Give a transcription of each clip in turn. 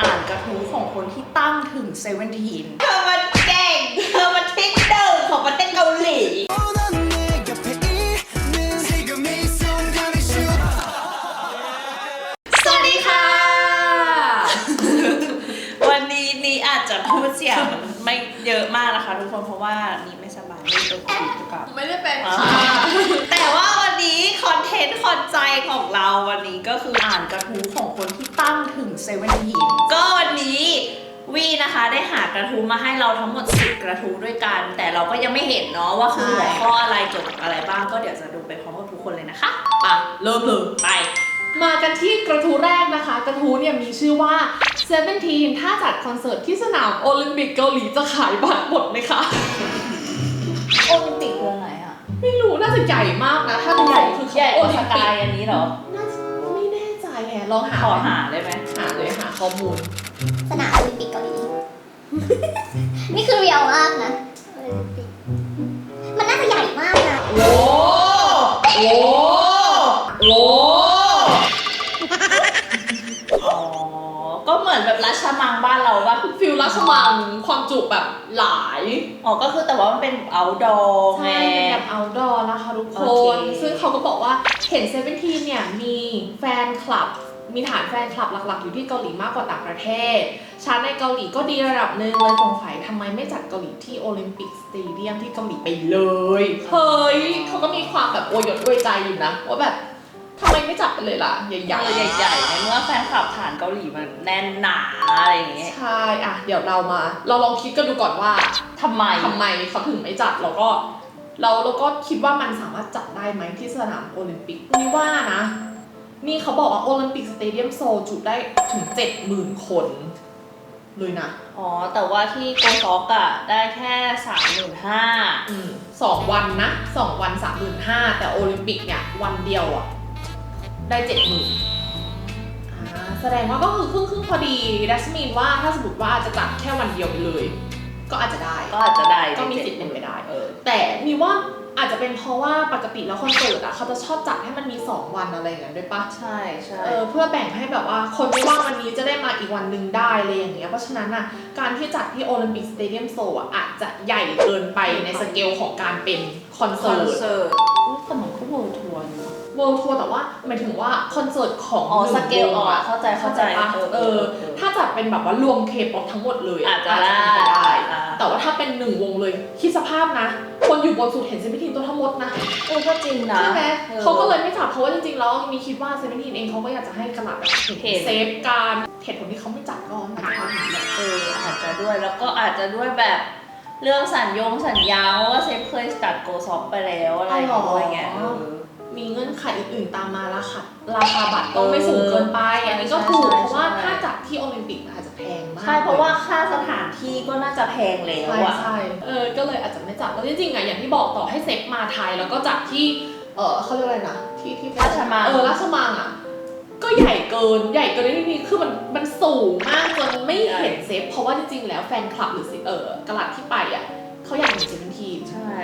อ่านกระทู้ของคนที่ตั้งถึงเซเว่นทีน เธอมันเก่ง เธอมันที่หนึ่งของประเทศเกาหลี 넌내 옆에 있는 지금 이 순간이 슈트 สวัสดีค่ะ วันนี้นี่อาจจะพูดเสียงไม่เยอะมากนะคะทุกคนเพราะว่านี่ไม่สบายไม่เป็นโควิดหรือเปล่า ไม่ได้เป็น อ่าแต่ว่าวันนี้คอน เทนต์คอนใจของเราวันนี้ก็คืออ่านกระทู้ของคนที่ตั้งถึงเซเว่นทีนก็วันนี้วีนะคะได้หากระทู้มาให้เราทั้งหมด10กระทู้ด้วยกัน แต่เราก็ยังไม่เห็นเนาะว่าคือหัวข้ออะไรเกี่ยวกับอะไรบ้างก็เดี๋ยวจะดูไปพร้อมกับทุกคนเลยนะคะปะเริ่มเลยไป มากันที่กระทู้แรกนะคะ กระทู้เนี่ยมีชื่อว่า17ถ้าจัดคอนเสิร์ตที่สนามโอลิมปิกเกาหลีจะขายบัตรหมดไหมคะ ไม่รู้น่าจะใหญ่มากนะถ้าดูคือใหญ่กโอว่าลิสมปิกากยอันนี้เหรอ น่าจะไม่แน่ใจแฮะลองหาขอหาได้ไหมหาเลยหาข้อมูล สนามโอลิมปิกเกาหลี นี่คือเรียวมากนะโอลิมปิกมันน่าจะใหญ่มากนะโอ้โอ้โอ้ อ๋อ ก็เห มือนแบบราชมังบ้านเราป่ะฟิลราชมังความจุแบบหลาย อ๋อ ก็คือแต่ว่ามันเป็น outdoor ไงใช่เป็นแบบ outdoor นะคะทุกคโอเคน ซึ่งเขาก็บอกว่าเห็นเซเว่นทีเนี่ยมีแฟนคลับมีฐานแฟนคลับหลัก ๆ อยู่ที่เกาหลีมากกว่าต่างประเทศ ชาร์ตในเกาหลีก็ดีระดับหนึ่งเลยสงสัยทำไมไม่จัดเกาหลีที่โอลิมปิกสเตเดียมที่เกาหลีไปเลย เฮ้ยเขาก็มีความแบบโอยดโวยใจอยู่นะว่าแบบ ทำไมไม่จัดไปเลยล่ะใหญ่ใหญ่ๆ ใหญ่ๆในเมื่อแฟนคลับฐานเกาหลีมันแน่นหนาอะไรอย่างเงี้ย ใช่อะ เดี๋ยวเรามา เราลองคิดกันดูก่อนว่าทำไมทำไมเขาถึงไม่จัดแล้วก็เราเราก็คิดว่ามันสามารถจัดได้ไหมที่สนามโอลิมปิกนี่ว่านะ นี่เขาบอกว่าโอลิมปิกสเตเดียมโซลจุได้ถึง70,000คนเลยนะ อ๋อ แต่ว่าที่โกซอกอะได้แค่สามหมื่นห้าอืมสองวันนะสองวันสามหมื่นห้าแต่โอลิมปิกเนี่ย วันเดียวอะ ได้เจ็ดหมื่นอ่าแสดงว่าก็คือครึ่งครึ่งๆพอดีดัชมีนว่าถ้าสมมติว่าจะจัดแค่วันเดียวไปเลย ก็อาจจะได้ ก็อาจจะได้ก็มีสิทธิ์เป็นไปได้เออแต่มีว่าอาจจะเป็นเพราะว่าปกติแล้วคอนเสิร์ตอะเขาจะชอบจัดให้มันมี 2 วันอะไรอย่างเงี้ยด้วยปะใช่ใช่เออเพื่อแบ่งให้แบบว่าคนไม่ว่างวันนี้จะได้มาอีกวันหนึ่งได้อะไรอย่างเงี้ยเพราะฉะนั้นอะการที่จัดที่โอลิมปิกสเตเดียมโซอะอาจจะใหญ่เกินไปในสเกลของการเป็นคอนคเสิอนร์ตเสิร์ตอุ๊ยแต่มันก็เวิลด์ทัวร์นี่ เวิลด์ทัวร์แต่ว่าหมายถึงว่าคอนเสิร์ตของอ๋อหนึ่งสเกลวงอ๋ออะเข้าใจเข้าใจปะเออเออ ถ้าจัดเป็นแบบว่ารวมเคป๊อปทั้งหมดเลยอาจจะเป็นไปได้ได้อ่าแต่ว่าถ้าเป็นหนึ่งวงเลยคิดสภาพนะ คนอยู่บนสุดเห็นเซมิทีนตัวทั้งหมดนะเออก็จริงนะใช่ไหมออเขาก็เลยไม่จับเพราะว่าจริงๆแล้วมีคิดว่าเซมิทีนเองเขาก็อยากจะให้กระดาษแบบเห็นเซฟการเหตุผลที่เขาไม่จัดก็มาจากนี้แหละเอออาจจะด้วยแล้วก็อาจจะด้วยแบบเรื่องสัญญงสัญญาเพราะว่าเซฟเคยจัดโกซอฟไปแล้วอะไรอย่างเงี้ยเออ มีเงื่อนไขอื่นๆตามมาราคาราคาบัตรก็ไม่สูงเกินไป อันนี้ก็ถูกใช่เพราะว่าใช่ถ้าจัดที่โอลิมปิกอาจจะแพงมากใช่เพราะว่าค่าสถานที่ก็น่าจะแพงแล้วใช่อะใช่เออก็เลยอาจจะไม่จัดแล้วจริงๆอะอย่างที่บอกต่อให้เซฟมาไทยแล้วก็จัดที่เออเขาเรียกอะไรนะที่ที่ราชมังเออราชมังอะก็ใหญ่เกินใหญ่เกินในที่นี้คือมันมันสูงมากจนไม่เห็นเซฟเพราะว่าจริงๆแล้วแฟนคลับหรือสิเออกระลัดที่ไปอะเขาอยากเห็นเซฟ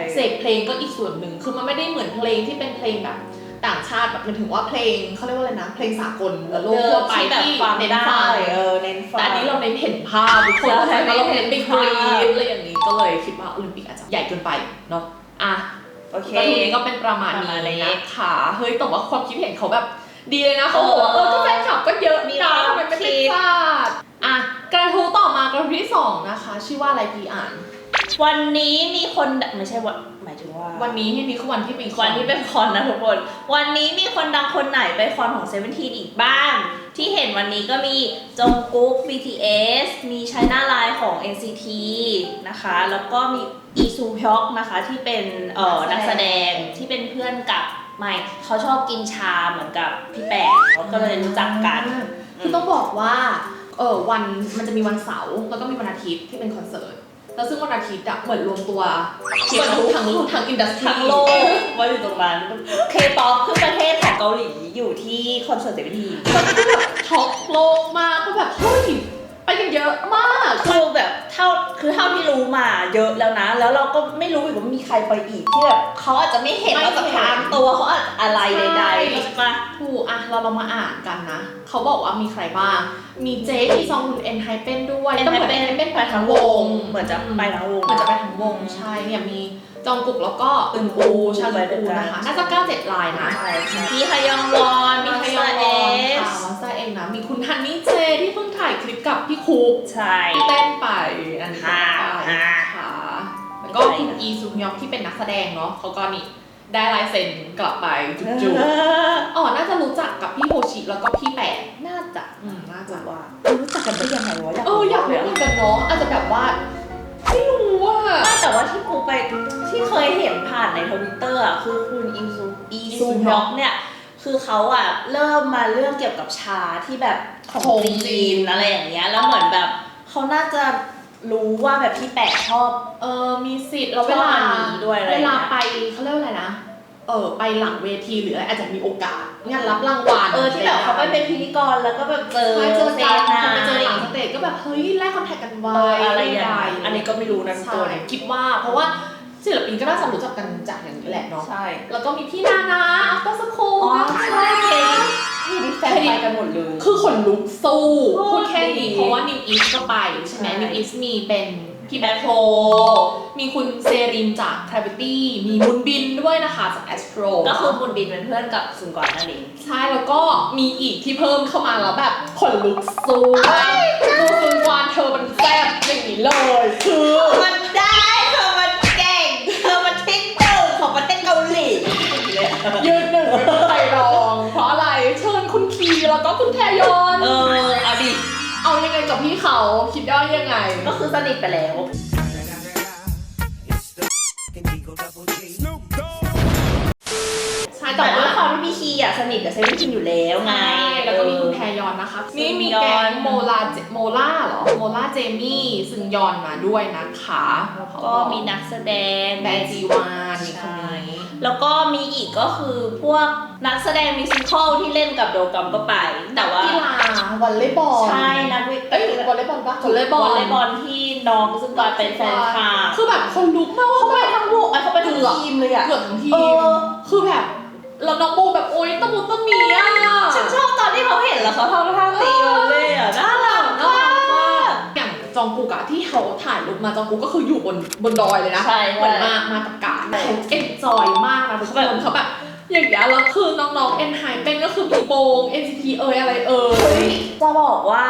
เป็นทีมใช่เสพเพลงก็อีกส่วนหนึ่งคือมันไม่ได้เหมือนเพลงที่เป็นเพลงแบบต่างชาติแบบหมันถึงว่าเพลงเขาเรียกว่าอะไรนะเพลงสากลหรือโลกทั่วไปแบบที่ฟังเน้นได้ฟังเออเน้นฟังแต่อันนี้เราเน้นเห็นภาพทุกคนใช่ใช่ไหมเราเน้นเน้บิ๊นกภาพรีนอะไรอย่างนี้ก็เลยคิดว่าโอลิมปิกอาจจะใหญ่เกินไปเนาะอะโอเคก็ทีนี้ก็เป็นประมาณประมาณนี้นี้นะคะเฮ้ยแต่ว่าความคิดเห็นเขาแบบดีเลยนะเขาบอกว่าเออก็แฟนคลับก็เยอะมีนะความทำไมไม่คิเป็นดพลาดอะกระทู้ต่อมากระทู้ที่สองนะคะ ชื่อว่าอะไรพี่อ่าน วันนี้มีคนไม่ใช่วันหมายถึงว่าวันนี้ที่นี่คือวันที่เป็นวันที่เป็นคอนนะทุกคน วันนี้มีคนดังคนไหนไปคอนของเซเว่นทีอีกบ้าง ที่เห็นวันนี้ก็มีจงกุ๊ก BTS มี China Line ของ NCT นะคะ แล้วก็มีอีซูฮยอกนะคะที่เป็นเอ่อนักแสดงที่เป็นเพื่อนกับไมค์เขาชอบกินชาเหมือนกับพี่แปะเขาก็เลยรู้จักกันอ่าคือต้องบอกว่าเออวันมันจะมีวันเสาร์แล้วก็มีวันอาทิตย์ที่เป็นคอนเสิร์ต แล้วซึ่งวันอาทิตย์อะเหมือนรวมตัวเหมือนทั้งทั้งอินดัสทรีทั้งโลกว่าอยู่ตรงนั้นเคป๊อปคือประเทศของเกาหลีอยู่ที่คอนเสิร์ตเซเว่นทีก็คือแบบช็อกโลกมากก็แบบเฮ้ยไปกันเยอะมากคือแบบทท่าคือเท่าที่รู้มาเยอะแล้วนะ แล้วเราก็ไม่รู้อีกว่ามีใครไปอีกที่แบบเขาอาจจะไม่เห็นเราจากทางตัวเขาอาจจะอะไรใดๆใช่ปะถูกอะเราเรามาอ่านกันนะ เขาบอกว่ามีใครบ้าง มีเจมีซองฮุนเอ็นไฮเป็นด้วยเอ็นก็ไฮเหมือนเป็นเอ็นไฮเป็นไปไปทั้ทั้งงววงงเหมือนจะไปทั้งวง เหมือนจะไปทั้งวง ใช่เนี่ยมีจองกุกแล้วก็อึนอูชาลูอูนะคะ น่าจะ 97 ลายนะใช่ใช่พี่ฮยองวอน มีมีไฮไฮยยอองงววออนนค่ะวอนซ่าเองนะ มีคุณฮันนี่เจที่เพิ่งถ่ายคลิปกับพี่คุกใช่ที่เต้นไปอันนี้ค่ะไปค่ะแล้วก็คุณอีซุงยอกที่เป็นนักแสดงเนาะเขาก็นี่ ได้ลายเซ็นกลับไปจุ๊บๆอ๋อ น่าจะรู้จักกับพี่โฮชิแล้วก็พี่แปะน่าจะอืมน่าจะว่ารู้จักกันได้ยังไงวะเอออยากรู้เหมือนกันเนาะอาจจะแบบว่าไม่รู้ว่าไม่แต่ว่าที่กูไปที่เคยเห็นผ่านในทวิตเตอร์อะคือคุณอีซูอีซูฮยอกเนี่ย คือเขาอะเริ่มมาเรื่องเกี่ยวกับชาที่แบบของของจีจีนนอะไรอย่างเงี้ยแล้วเหมือนแบบเขาน่าจะ รู้ว่าแบบพี่แปะชอบ เออมีสิทธิ์แล้วเวชอบลาอันนี้ด้วยอะไรเวลาอย่างเงี้ยไปเขาเรียกว่าอะไรนะ เออไปหลังเวทีหรืออะไรอาจจะมีโอกาสงานรับรางวัลเออที่แบบเขาไปเป็นพิธีกรแล้วก็แบบเจอใช่เจอเซกันนาพอไปเจอหลังสเตจก็แบบเฮ้ยแลกคอนแทคกันไว้เอออะไรอย่างใดเงี้ยๆอันนี้ก็ไม่รู้นะใช่ตัวเนี่ยคิดว่าเพราะว่า ศิลปินก็น่าจะรู้จักกันจากอย่างนี้แหละเนาะ ใช่แล้วก็มีพี่นานาอัปเปอร์สคูลอ๋อใช่เคที่ดิแฟนไปกันหมดเลย คือขนลุกสู้โคตรพูดแค่ดีนี้เพราะว่านิวอีสก็ไปใช่ไหมใช่นิวอีสมีเป็นพี่แบ็คโฮมีคุณเซรินจาก Gravity มีมุนบินด้วยนะคะจาก Astro ก็คือบุญบินเป็นเพื่อนกับซุนกอนนั่นเองใช่แล้วก็มีอีกที่เพิ่มเข้ามาแล้วแบบขนลุกสู้ดูซุนกวานเธอมันแซ่บอย่างนี้เลย คือมันได้ แล้วก็คุณแทยอนเออเอาดิ เอายังไงกับพี่เขาคิดได้ยังไง ก็คือสนิทไปแล้วใช่แต่ แต่ด้วว่ายความที่พี่คีอะสนิทกับเซเว่นทีนอยู่แล้วไง ใช่แล้วก็มีคุณแทยอนนะคะ นี่มีแก๊งโมลาเจโมล่าเหรอ โมล่าเจมี่ซึงยอนมาด้วยนะคะก็มีนักแสดงแบนจีวานมีคนนี้แล้วก็มีอีกก็คือพวกนักแสดงมิวสิควลที่เล่นกับโดกัมก็ไป แต่ว่ากีฬาวอลเลย์บอลใช่นักวิเอ้ยวอลเลย์บอลปะวอลเลย์บอลวอลเลย์บอลที่น้องซึ่งก่อนเป็นแฟนคลับคือแบบคนลุกมากว่าเขาไปทั้งวงเอ้ยเขาไปทั้งทีมเลยอะเกือบทั้งทีเอมอคือแบบ แล้วน้องบูแบบโอ๊ยตะมุตะมีอะฉันชอบตอนที่เขาเห็นแล้วเขาทำท่าตีมันเลยอะน่ารักน่ารักมามากกอย่างจองกุกอะที่เขาถ่ายรูปมาจองกุกก็คืออยู่บนบนดอยเลยนะใช่เหมือนมามากับกาดเขาเอ็นจอยมากนะทุกคนเขาแบบอย่างเงี้ยแล้วคือน้องๆเอ็นไฮเป็นก็คือมีโบง NCT เอยอะไรเอ่เฮ้ยยจะบอกว่า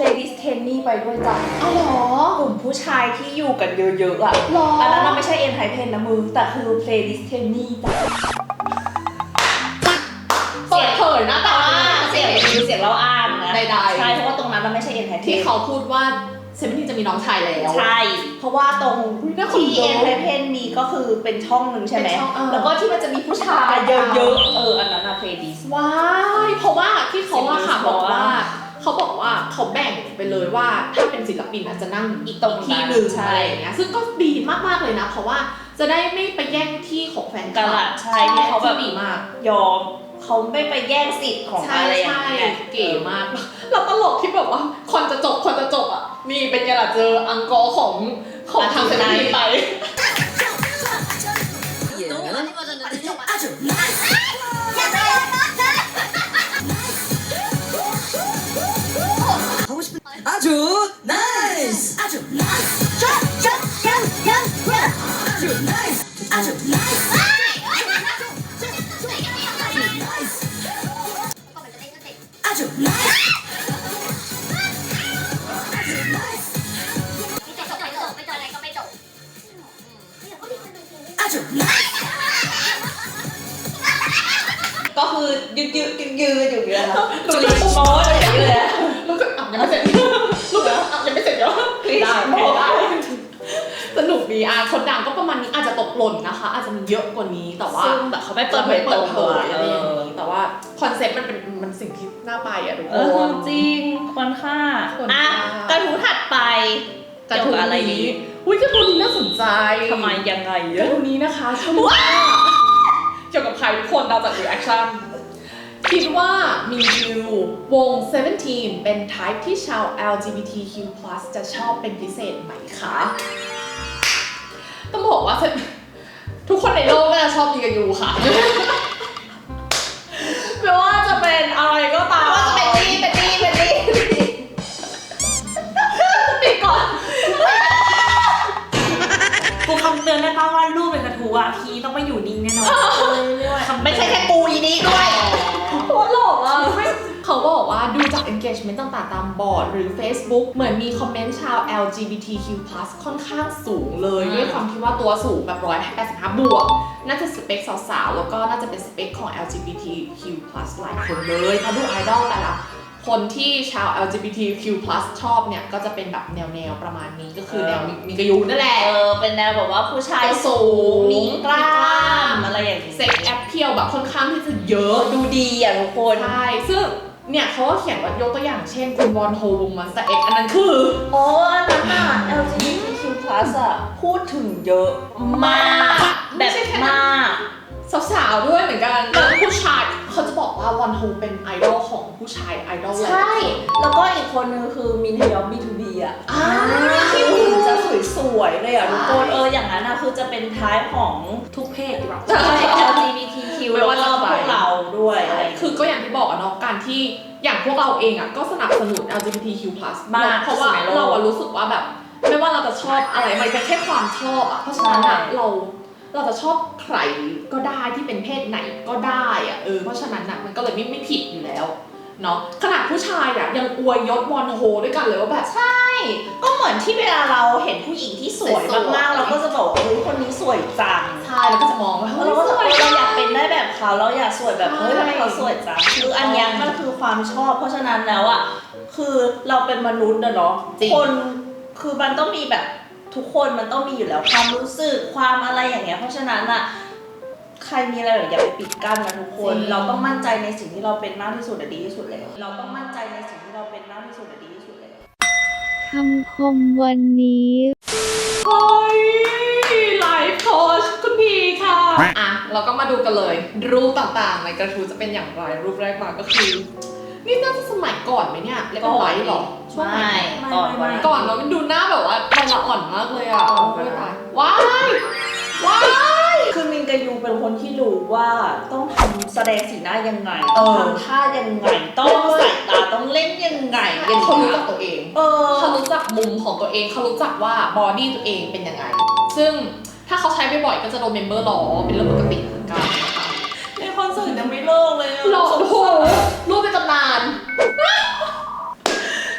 Ladies Tenny ไปด้วยจ้ะอ๋อเหรอกลุ่มผู้ชายที่อยู่กันเยอะๆอะหรออันนั้นนะไม่ใช่เอ็นไฮเพนนะมึงแต่คือ Playlist Tenny จ้ะเปิด เผยนะแต่แต่ว่าว่าเสียงมีเสียงเราอ้างนะใดๆ ใช่เพราะว่าตรงนั้นเราไม่ใช่เอ็นไฮเพนที่เขาพูดว่าเซเว่นทีจะมีน้องชายแล้ว ใช่ เพราะว่าตรงน่าขนที่ลุกเอ็นไฮเพนมีก็คือเป็นช่องหนึ่งใช่ไหม เป็นช่องเออ แล้วก็ที่มันจะมีผู้ชายเยอะๆ เออ อันนั้นอะ Playlist ว้ายเพราะว่าที่เขาว่าค่ะศิลปินบอกว่าบอกว่า เขาบอกว่าเขาแบ่งไปเลยว่าถ้าเป็นศิลปินอาจจะนั่งอีกตรงที่หนึ่งใช่ อะไรอย่างเงี้ยซึ่งก็ดีมากๆเลยนะ เพราะว่าจะได้ไม่ไปแย่งที่ของแฟนคกะลัละใช่ที่เขาแบบดีมาก ยอม เขาไม่ไปแย่งสิทธิ์ของ ใช่ อะไรอย่า ใช่ งเงี้ย เก๋มากแล้วตลกที่แบบว่าคนจะจบคนจะจบอ่ะนี่เป็นไงล่ะเจออังกอร์ของของทางเซนทีไป 아주 나이스 아주 나이스 아주 나이스 아주 아주 ดีอะคนดังก็ประมาณนี้อาจจะตกหล่นนะคะ อาจจะมีเยอะกว่านี้แต่ว่าซึ่งแบบเขาไม่เปิดเผยตรงเผตัวยอะไรอย่างนี้แต่ว่าคอนเซ็ปต์มันเป็นมันสิ่งที่น่าไปอะทุกเอคอนจริงควรค่าควรอะค่ากระทู้ถัดไปกระทู้เกี่ยวกับอะไรนี้ดีอุ้ยกระทู้นี้น่าสนใจทำไมยังไงกระอะทู้นี้นะคะชื่อว่าเกี่ยวกับใครทุกคนเราจากรีแอคชั่นคิดว่ามียูวง 17 เป็น type ที่ชาว LGBTQ+ จะชอบเป็นพิเศษไหมคะ ต้องบอกว่าทุกคนในโลกน่าจะชอบมีกันยูค่ะไม่ว่าจะเป็นอะไรก็ตามว่าจะเป็นนี่เป็นนี่เป็นนี่ปิดก่อนกูคำเตือนได้ป่าว่ารูปเป็นกระทูอะพีต้องไม่อยู่นิ่งแน่นอนคำเตือนไม่ใช่แค่กูยีนี้ด้วย engagement ต่างๆ ตามบอร์ด หรือ Facebook เหมือนมีคอมเมนต์ชาว LGBTQ+ ค่อนข้างสูงเลย ด้วยความที่ว่าตัวสูงแบบ 185 บวก น่าจะสเปคสาวๆ แล้วก็น่าจะเป็นสเปคของ LGBTQ+ หลายคนเลยถ้าดูไอดอลแต่ละคนที่ชาว LGBTQ+ ชอบเนี่ย ก็จะเป็นแบบแนวๆ ประมาณนี้ก็คือแนวมีมีกระยูนั่นแหละ เออ เป็นแนวแบบว่าผู้ชายสูงมีกล้ามอะไรอย่างนี้เซ็กแอปเพียวแบบค่อนข้างที่จะเยอะดูดีอะทุกคน ใช่ ซึ่ง เนี่ยเขาก็เขียนว่ายกตัวอย่างเช่น คุณวอนโฮวงมันสเอ็กอันนั้นคือโอ้อันนั้นอะ LGBTQ+ อะพูดถึงเยอะมากแบไม่บใช่แค่นั้น มาก สาวๆด้วยเหมือนกันแล้วผู้ชายเขาจะบอกว่าวอนโฮเป็นไอดอลของผู้ชายไอดอลหลายใช่คนแล้วก็อีกคนนึงคือมินฮยอน B2B อะอ่าที่หุ่นจะ สวยๆเลยอะทุกคนเอออย่างนั้นอะคือจะเป็นท้ายของทุกเพศดีกว่า ใช่ LGBTQ ไม่แล้วว่าก็จะพใครวกเราด้วยอะไรอย่างคืเงี้ยอก็อย่างที่บอกอะเนาะการที่อย่างพวกเราเองอะก็สนับสนุน LGBTQ+ มากเพราะว่าที่สุดในโลก เราอะรู้สึกว่าแบบ ไม่ว่าเราจะชอบอะไรมันเป็นแค่ความชอบอะเพราะฉะนั้นอะใช่เราเราจะชอบใครก็ได้ที่เป็นเพศไหนก็ได้อะเออเพราะฉะนั้นอะมันก็เลยไม่ไม่ผิดอยู่แล้ว เนาะขนาดผู้ชายอะยังอวยยศวอนโฮด้วยกันเลยว่าแบบ ใช่ ก็เหมือนที่เวลาเราเห็นผู้หญิงที่สวยสวยๆ มากๆ เราก็จะบอกว่าเฮ้ยคนนี้สวยจังใช่แล้วก็จะมองว่าเราเฮ้ยก็จะสวยเราอยากเป็นได้แบบเขาเราอยากสวยแบบใช่เฮ้ยทำไมเขาสวยจังคืออันเนี้ยมันคือความชอบ เพราะฉะนั้นแล้วอะคือเราเป็นมนุษย์นะเนาะจริง คนคือมันต้องมีแบบทุกคนมันต้องมีอยู่แล้วความรู้สึกความอะไรอย่างเงี้ย เพราะฉะนั้นอะ ใครมีอะไรแบบอย่าไปปิดกั้นนะทุกคนเราต้องมั่นใจในสิ่งที่เราเป็นมากที่สุดอะดีที่สุดแล้วเราต้องมั่นใจในสิ่งที่เราเป็นมากที่สุดอะดีที่สุดแล้วคำคมวันนี้เฮ้ยไลฟ์โค้ชคุณพีค่ะ อะ เราก็มาดูกันเลย รูปต่างๆ ในกระทู้จะเป็นอย่างไร รูปแรกมาก็คือ นี่น่าจะสมัยก่อนไหมเนี่ยเรียกว่าไลฟ์เหรอช่วงไหน ไม่ก่อนก่อนก่อนเนาะมันดูหน้าแบบว่าใบละอ่อนมากเลยอะก่อนโอ้ยตายว้ายว้ายคือมิ นกับยูเป็นคนที่รู้ว่าต้องทำแสดงสีหน้ายังไงเอต้องอทำท่ายังไง ต้องใส่ตาต้องเล่นยังไงอย่างเขารู้เงี้จัยกตัวเอง เออเขารู้จักมุมของตัวเอง เขารู้จักว่าบอดี้ตัวเองเป็นยังไง ซึ่งถ้าเขาใช้บ่อยๆก็จะโดนเมมเบอร์ล้อเป็นเรื่องปกติเหมือนกันนะคะในคอนเสิร์ตยังไม่เลิกเลยอะหล่อโอ้โหรูปในตำนาน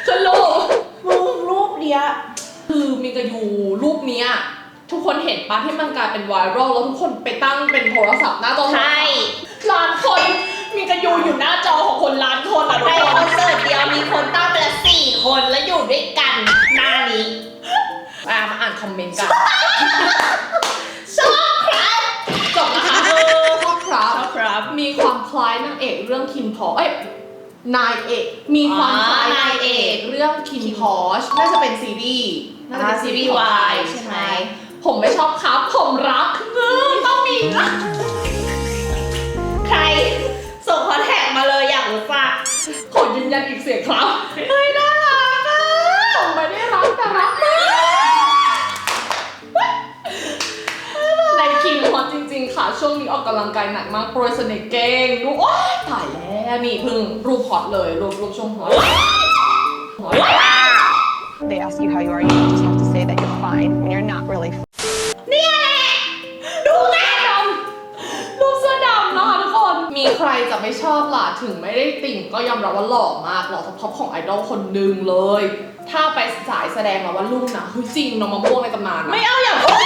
คือรูปมึงรูปเนี้ยคือมีกระยูรูปเนี้ย ทุกคนเห็นปะที่มันกลายเป็นไวรัลแล้วทุกคนไปตั้งเป็นโทรศัพท์หน้าจอโทรศัพท์ใช่ ล้านคน มีกระยูอยู่หน้าจอของคนล้านคนอะทุในกคคอนนเสิร์ตเดียวมีคนตั้งไปละสี่คนแล้วอยู่ด้วยกันหน้านี้ อะมาอ่านคอมเมนต์กันชอบครับจบนะคะเออชอบครับชอบครับ มีความคล้ายนางเอกเรื่องคิมพอเอ้ยนายเอกมีความคล้ายอ๋อนายเอกเรื่องคิมพอชน่าจะเป็นซีรีส์น่าจะเป็นซีรีส์อ่าซีรีส์ของไทยวายใช่ไหม ใช่ ผมไม่ชอบครับ ผมรักเออต้องมีนะใคร ส่งคอนแทคมาเลยอยากรู้จักขอยืนยันอีกเสียงครับ เฮ้ยน่ารักอะผมไม่ได้รักแต่รักมากในคิมฮอตจริง ๆ ค่ะ ช่วงนี้ออกกำลังกายหนักมากโปรยเสน่ห์เก่งดูโอ๊ยตายแล้วนี่เพิ่งรูปฮอตเลยรูปรูปช่วงฮอต they ask you how you are, you just have to say that you're fine when you're not really ใครจะไม่ชอบล่ะถึงไม่ได้ติ่งก็ยอมรับว่าหล่อมากหล่อท็อปของไอดอลคนหนึ่งเลย ถ้าไปสายแสดงมาว่าลูกนะเฮ้ยจริงน้องมะม่วงในตำนานนะไม่เอาอย่าพูด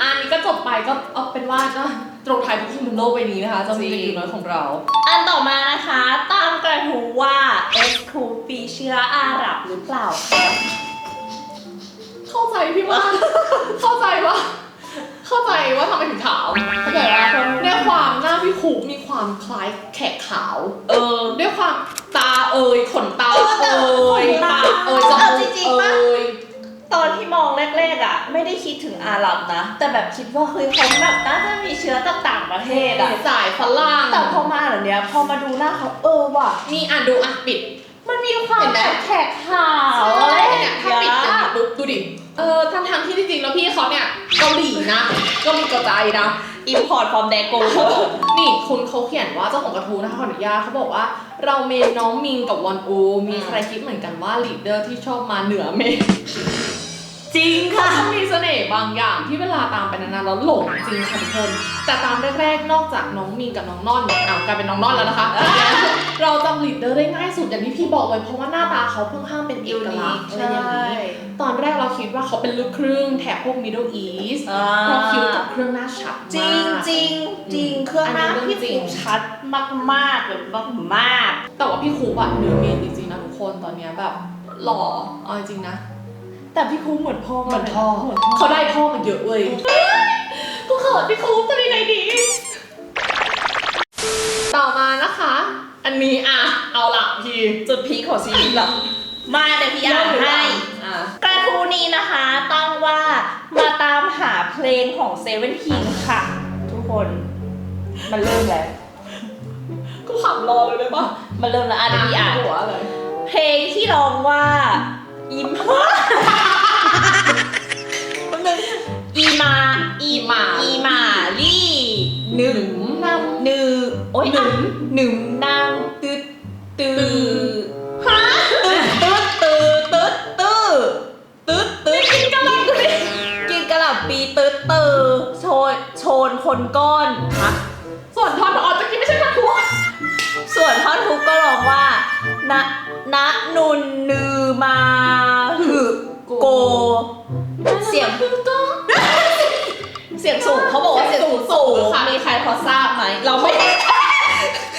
อันนี้ก็จบไปก็เอาเป็นว่าก็ตรงไทายทุกคนบนโลกใบนี้นะคะเจะมีกันอยู่น้อยของเรา อันต่อมานะคะตามกระทู้ว่าเอสคูปีเชื้ออาหรับหรือเปล่าคะเข้าใจพี่ว่าเข้าใจว่า เข้าใจว่าทำไมถึงขาวเข้าใจว่าด้วยความหน้าพี่คุมีความคล้ายแขกขาว เออ ด้วยความตาเอ่ยขนตาเออแต่เอ่ยขนตาปากเอ่ยจเอามูจกริงๆปะเอ่ยตอนที่มองแรกๆอะ ไม่ได้คิดถึงอาหรับนะ แต่แบบคิดว่าเฮ้ยเขาแบบน่าจะมีเชื้อจากต่างประเทศอะสายฝรั่งแต่พอมาเหล่านี้พอมาดูหน้าเขาเออว่ะนี่อะดูอะปิด มันมีความเห็นไหมแขกขาวอะไรใช่อย่างเนี่เงี้ยยถ้าปิดเป็นแบบปุ๊บดูดิ เออทั้งทางๆที่จริงๆแล้วพี่เขาเนี่ยเกาหลีนะเกาหลีเกาใจนะ อิมพอร์ตฟอร์มแดโกนี่คุณเขาเขียนว่าเจ้าของกระทู้นะคะขออนุญาตเขาบอกว่า เราเมนน้องมิงกับวอนอูมีใครคิดเหมือนกันว่าลีดเดอร์ที่ชอบมาเหนือเมน จริงค่ะเขามีเสน่ห์บางอย่างที่เวลาตามไปนานๆแล้วหลงจริงค่ะทุกคน แต่ตามแรกๆ นอกจากน้องมิงกับน้องน่อนเนี่ยเอากลายเป็นน้องน่อนแล้วนะคะ เราจำลีดเดอร์ได้ง่ายสุดอย่างที่พี่บอกเลยเพราะว่าหน้าตาเขาค่อนข้างเป็นเอกลักษณ์อะไรอย่างนี้ ตอนแรกเราคิดว่าเขาเป็นลูกครึ่งแถบพวก Middle East เพราะคิ้วกับเครื่องหน้าชัดมากจริงจริงจริงเครื่องหน้าอันนี้เรื่องพี่จริฟูงชัดมากๆเลยมากแต่ว่าพี่ครูอะเหนือเมนจริงๆนะทุกคนตอนเนี้ยแบบหล่อเอาจริงๆนะๆ แต่พี่ครูเหมือนพ่อเหมือนพ่อเหมือนพ่อเขาได้พ่อมาเยอะเว้ยกูเขินพี่ครูจะมีไงดี ต่อมานะคะ อันนี้อะ เอาละพี่ จุดพีคของชีวิตเหรอมาเดี๋ยวพี่อ่านให้อะกระทู้นี้นะคะตั้งว่ามาตามหาเพลงของเซเว่นทีค่ะ ทุกคนมันเริ่มแล้วกูขำรอเลยได้ปะมันเริ่มแล้วอะเดี๋ยวพี่อ่านหัวเลยเพลงที่ร้องว่า อีมาแป๊บนึงอีมาอีมา อีมาลี่หนึ่งนำหนึ่งโอ้ยหนึ่งหนึ่งนางตึ๊ดตึ๊ดฮะตึ๊ดตึ๊ดตึ๊ดตึ๊ดตึ๊ดตึ๊ดตึ๊ดกินกะหล่ำปีกินกะหล่ำปีตึ๊ดตึ๊ดโชนโชนคนก้อนฮะส่วนทอนออกจะกินไม่ใช่กระทู้ส่วนท่อนฮุกก็ร้องว่านะนะนุนนือมา ยงสูงเขาบอกว่าเสียงสูงสูงมีใครพอทราบไหมเราไม่ได้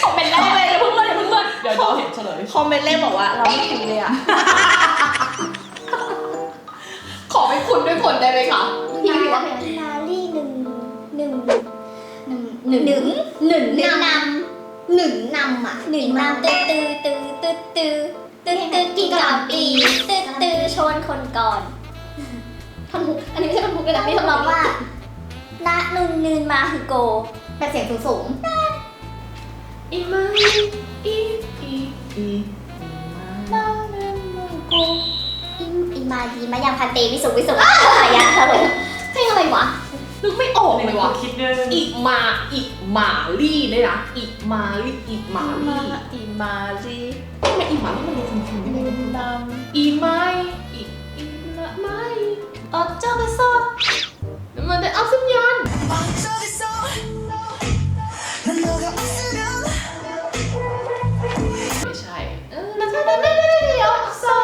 คอมเมนต์แรกเลยเพิ่งเลื่อนเพิ่งเลื่อนเดี๋ยวเราเห็นเฉลยคอมเมนต์แรกบอกว่า เราไม่คุ้นเลยอะขอให้คุณด้วยคนได้ไหมคะพี่วิวว่าเป็นนาลี่หนึ่งหนึ่งหนึ่งหนึ่งหนึ่งหนึ่งนำหนึ่งนำอะหนึ่งนำตื้อตื้อตื้อตื้อตื้อตื้อตื้อกินกะหล่ำปีตื้อตื้อชนคนก่อนท่อนฮุกอันนี้ไม่ใช่ท่อนฮุกเลยนะนี่ทำนองว่า ณนุนนืนมาคือโก แบบเสียงสูงสูงอีมาอีอีอีอีมานะมาโกอิมอิมาดีมายังพันเตวิสุวิสุอะไรยะฮัลโหลเพลงอะไรวะนึกไม่ออกเลยวะคิดเดินอีมาอีมาลี่ด้วยนะอีมาลี่อีมาลี่อีมาลีทำไมอีมาลี่มันดูคุ้นๆไม่รู้นอีไม้อีอีไม้ำออเจ้าไปซอ มันได้อัพสัญญาณ 저기서 난 너가 없으면 ไม่ใช่เออนั่นนั่นนั่นนั่นยอกซอ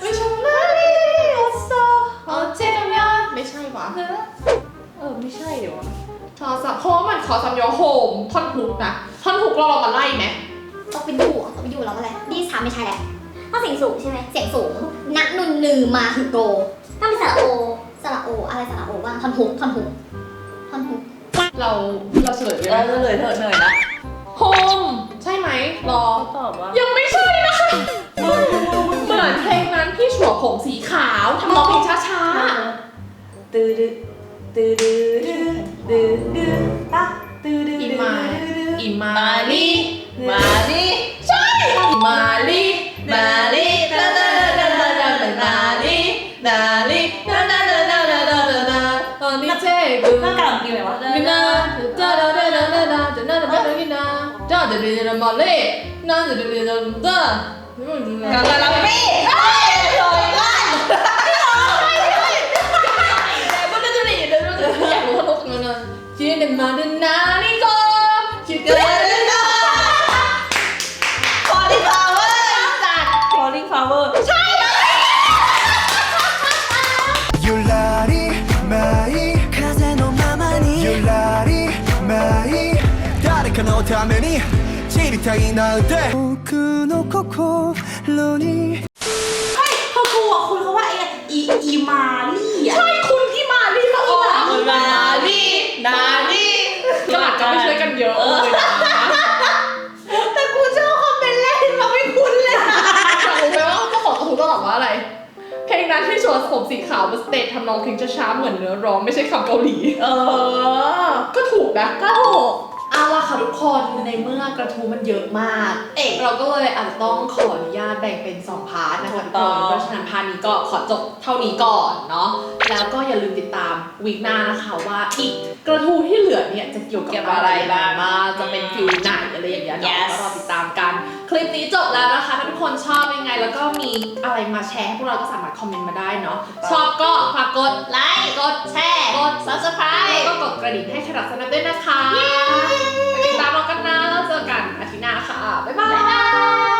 ไม่ใช่นั่นยอกซอเออเจดังยอนไม่ใช่ปะ เออไม่ใช่เดี๋ยววะ ทอสับเพราะว่ามันขอสัมยอโฮมท่อนฮุกนะท่อนฮุกเราเรามาไล่ไหม ต้องเป็นอยู่ต้องเป็นอยู่แล้วอะไรนี่สามไม่ใช่แหละต้องเสียงสูงใช่ไหมเสียงสูงณนุนนือมาคือโกต้องเป็นสระโอสระ โออะไรสระโอบ้างท่อนฮุกท่อนฮุกท่อนฮุกเราเราเฉลยเลยเอไหมอเลยเถอะเหนื่อยละโฮมใช่ไหมรอตอบว่ายังไม่ใช่นะคะเหมือนเพลงนั้นพี่ฉวผมสีขาวทำนองเพลงช้าตื้อดื้อตื้อดื้อดื้อดื้อดื้อตะ จะเป็นเยอรมันเลยน่าจะเป็นเยอรมันเด้อไม่รู้จะเป็นกาตาลาปีเอ้ยโดนลั่นแต่ก็ได้จะได้ยินได้รู้สึกอยากรู้ว่าพวกมันน่ะชื่อเดมาเดนานี่ก็ชื่อเกิด Calling Power จัด Calling Power ใช่ Yulari mai Kaze no mama ni Yulari mai Dare ka no tame ni りたいなんて僕の心に เขากลัวคุณเขาว่าไอ้อีอีมาลี่อ่ะ ใช่คุณที่มาลีมาออก มาลีนาลี ก็อาจจะไม่ช่วยกันเยอะเลยนะ แต่กูชอบคอมเมนต์แรกเราไม่คุ้นเลย อยากรู้ไหมว่าเจ้าของกระทู้ต้องตอบว่าอะไร เพลงนั้นที่ฉ ช็อตผมสีขาวบนสเตจทำนองเพลงช้าๆเหมือนเนื้อร้องไม่ใช่คำเกาหลี เออ ก็ถูกนะ ก็ถูก เอาล่ะ ค่ะทุกคนในเมื่อกระทู้มันเยอะมาก เอ๊ะเราก็เลยอาจจะต้องขออนุญาตแบ่งเป็น 2 พาร์ทนะคะถูทุกกต้คองนเพราะฉะนั้นพาร์ทนี้ก็ขอจบเท่านี้ก่อนเนาะแล้วก็อย่าลืมติดตามวีคหน้านะคะว่าอีกกระทู้ที่เหลือเนี่ยจะเกี่ยวกับอะไรบ้างบ้างจะเป็นฟิลไหนอะไรอย่างเงี้ยเนาะ Yes ก็รอติดตามกันคลิปนี้จบแล้วนะคะถ้าทุกคนชอบยังไง แล้วก็มีอะไรมาแชร์ให้พวกเราก็สามารถคอมเมนต์มาได้เนาะชอบก็ฝากกดไลค์กดแชร์กด subscribe แล้วก็กดกระดิ่งให้ขนับสนับด้วยนะคะ หน้าเจอกันอาทิตย์หน้าค่ะ บ๊ายบาย